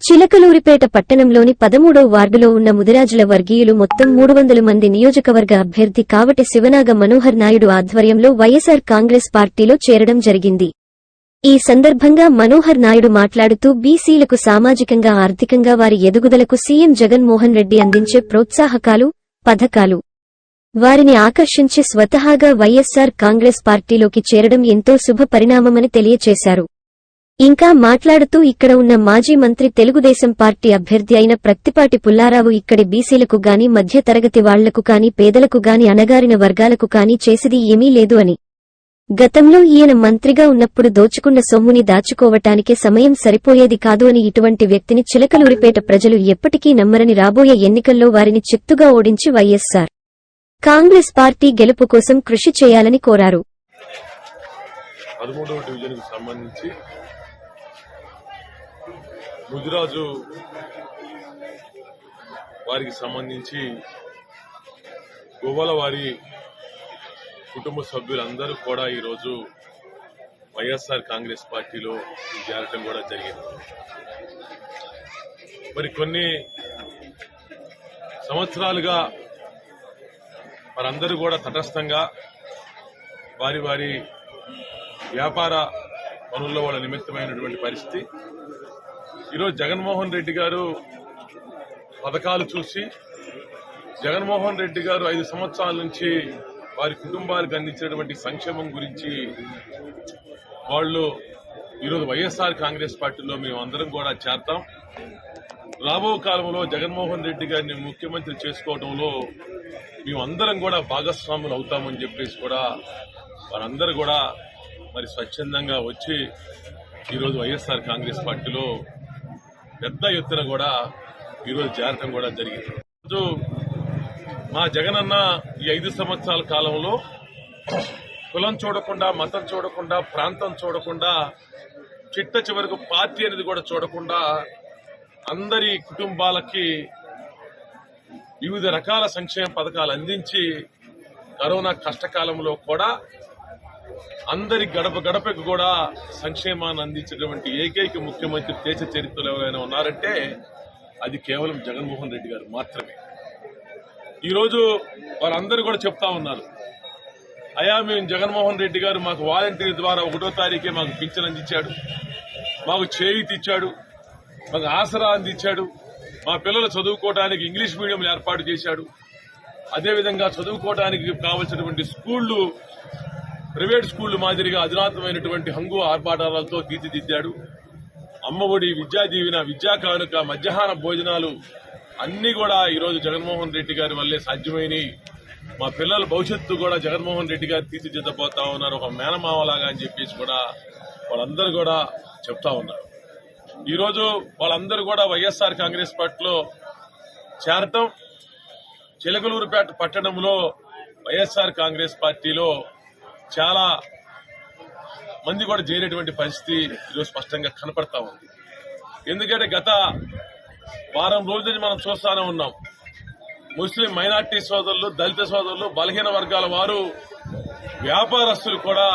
చిలకలూరిపేట పట్టణంలోని పదమూడవ వార్డులో ఉన్న ముదిరాజుల వర్గీయులు మొత్తం మూడు వందల మంది నియోజకవర్గ అభ్యర్థి కావటి శివనాగ మనోహర్ నాయుడు ఆధ్వర్యంలో వైఎస్సార్ కాంగ్రెస్ పార్టీలో చేరడం జరిగింది. ఈ సందర్భంగా మనోహర్ నాయుడు మాట్లాడుతూ బీసీలకు సామాజికంగా ఆర్థికంగా వారి ఎదుగుదలకు సీఎం జగన్మోహన్ రెడ్డి అందించే ప్రోత్సాహకాలు పథకాలు. వారిని ఆకర్షించి స్వతహాగా వైఎస్సార్ కాంగ్రెస్ పార్టీలోకి చేరడం ఎంతో శుభ పరిణామమని తెలియచేశారు. ఇంకా మాట్లాడుతూ ఇక్కడ ఉన్న మాజీ మంత్రి తెలుగుదేశం పార్టీ అభ్యర్థి అయిన ప్రత్తిపాటి పుల్లారావు ఇక్కడి బీసీలకు గాని మధ్య తరగతి వాళ్ళకు కాని పేదలకు గాని అణగారిన వర్గాలకు కాని చేసిది ఏమీ లేదు అని. గతంలో ఈయన మంత్రిగా ఉన్నప్పుడు దోచుకున్న సొమ్ముని దాచుకోవటానికే సమయం సరిపోయేది కాదు అని ఇటువంటి వ్యక్తిని చిలకలూరిపేట ప్రజలు ఎప్పటికీ నమ్మరని రాబోయే ఎన్నికల్లో వారిని చిత్తుగా ఓడించి వైఎస్సార్ కాంగ్రెస్ పార్టీ గెలుపు కోసం కృషి చేయాలని కోరారు. పదమూడవ సంబంధించి గుజరాజు వారికి సంబంధించి గువ్వల వారి కుటుంబ సభ్యులందరూ కూడా ఈరోజు వైఎస్ఆర్ కాంగ్రెస్ పార్టీలో చేరటం కూడా జరిగింది. మరి కొన్ని సంవత్సరాలుగా వారందరూ కూడా తటస్థంగా వారి వారి వ్యాపార పనుల్లో వాళ్ళ నిమిత్తమైనటువంటి పరిస్థితి ఈరోజు జగన్మోహన్ రెడ్డి గారు పథకాలు చూసి జగన్మోహన్ రెడ్డి గారు ఐదు సంవత్సరాల నుంచి వారి కుటుంబాలకు అందించినటువంటి సంక్షేమం గురించి వాళ్ళు ఈరోజు వైఎస్ఆర్ కాంగ్రెస్ పార్టీలో మేము అందరం కూడా చేరతాం. రాబో కాలంలో జగన్మోహన్ రెడ్డి గారిని ముఖ్యమంత్రి చేసుకోవడంలో మేమందరం కూడా భాగస్వాములు అవుతామని చెప్పేసి కూడా వారందరూ కూడా మరి స్వచ్ఛందంగా వచ్చి ఈరోజు వైఎస్ఆర్ కాంగ్రెస్ పార్టీలో పెద్ద ఎత్తున కూడా ఈరోజు చేరటం కూడా జరిగింది. ఈరోజు మా జగనన్న ఈ ఐదు సంవత్సరాల కాలంలో కులం చూడకుండా మతం చూడకుండా ప్రాంతం చూడకుండా చిట్ట చివరకు పార్టీ అనేది కూడా చూడకుండా అందరి కుటుంబాలకి వివిధ రకాల సంక్షేమ పథకాలు అందించి కరోనా కష్టకాలంలో కూడా అందరి గడప గడపకు కూడా సంక్షేమాన్ని అందించినటువంటి ఏకైక ముఖ్యమంత్రి దేశ చరిత్రలో ఎవరైనా ఉన్నారంటే అది కేవలం జగన్మోహన్ రెడ్డి గారు మాత్రమే. ఈరోజు వారందరూ కూడా చెప్తా ఉన్నారు. అయా మేము జగన్మోహన్ రెడ్డి గారు మాకు వాలంటీర్ ద్వారా ఒకటో తారీఖే మాకు పింఛన్ అందించాడు. మాకు చేయూతి ఇచ్చాడు. మాకు ఆసరా అందించాడు. మా పిల్లలు చదువుకోవడానికి ఇంగ్లీష్ మీడియం ఏర్పాటు చేశాడు. అదేవిధంగా చదువుకోవడానికి కావలసినటువంటి స్కూళ్ళు ప్రైవేట్ స్కూళ్ళు మాదిరిగా అధునాతమైనటువంటి హంగు ఆర్భాటాలతో తీర్చిదిద్దాడు. అమ్మఒడి విద్యా దీవెన విద్యా కానుక మధ్యాహ్న భోజనాలు అన్ని కూడా ఈరోజు జగన్మోహన్ రెడ్డి గారి వల్లే సాధ్యమైనవి. మా పిల్లల భవిష్యత్తు కూడా జగన్మోహన్ రెడ్డి గారు తీర్చిదిద్దబోతా ఉన్నారు. ఒక మేనమావలాగా అని చెప్పేసి కూడా వాళ్ళందరూ కూడా చెప్తా ఉన్నారు. ఈరోజు వాళ్ళందరూ కూడా వైఎస్ఆర్ కాంగ్రెస్ పార్టీలో చేరటం చిలకలూరుపేట పట్టణంలో వైఎస్ఆర్ కాంగ్రెస్ పార్టీలో చాలా మంది కూడా చేరేటువంటి పరిస్థితి ఈరోజు స్పష్టంగా కనపడతా ఉంది. ఎందుకంటే గత వారం రోజుల నుంచి మనం చూస్తానే ఉన్నాం. ముస్లిం మైనార్టీ సోదరులు దళిత సోదరులు బలహీన వర్గాల వారు వ్యాపారస్తులు కూడా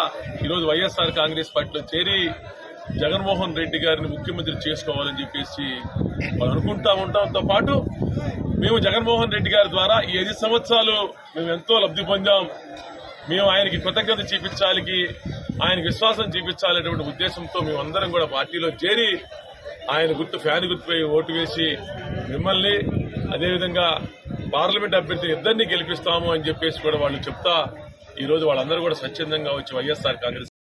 ఈరోజు వైఎస్ఆర్ కాంగ్రెస్ పార్టీలో చేరి జగన్మోహన్ రెడ్డి గారిని ముఖ్యమంత్రి చేసుకోవాలని చెప్పేసి వాళ్ళు అనుకుంటా ఉండటంతో పాటు మేము జగన్మోహన్ రెడ్డి గారి ద్వారా ఈ ఐదు సంవత్సరాలు మేము ఎంతో లబ్ధి పొందాం. మేము ఆయనకి కృతజ్ఞత చూపించాలికి ఆయన విశ్వాసం చూపించాలనేటువంటి ఉద్దేశంతో మేమందరం కూడా పార్టీలో చేరి ఆయన గుర్తు ఫ్యాన్ గుర్తుపై ఓటు వేసి మిమ్మల్ని అదేవిధంగా పార్లమెంట్ అభ్యర్థి ఇద్దరిని గెలిపిస్తాము అని చెప్పేసి కూడా వాళ్ళు చెప్తా ఈరోజు వాళ్ళందరూ కూడా స్వచ్ఛందంగా వచ్చి వైఎస్ఆర్ కాంగ్రెస్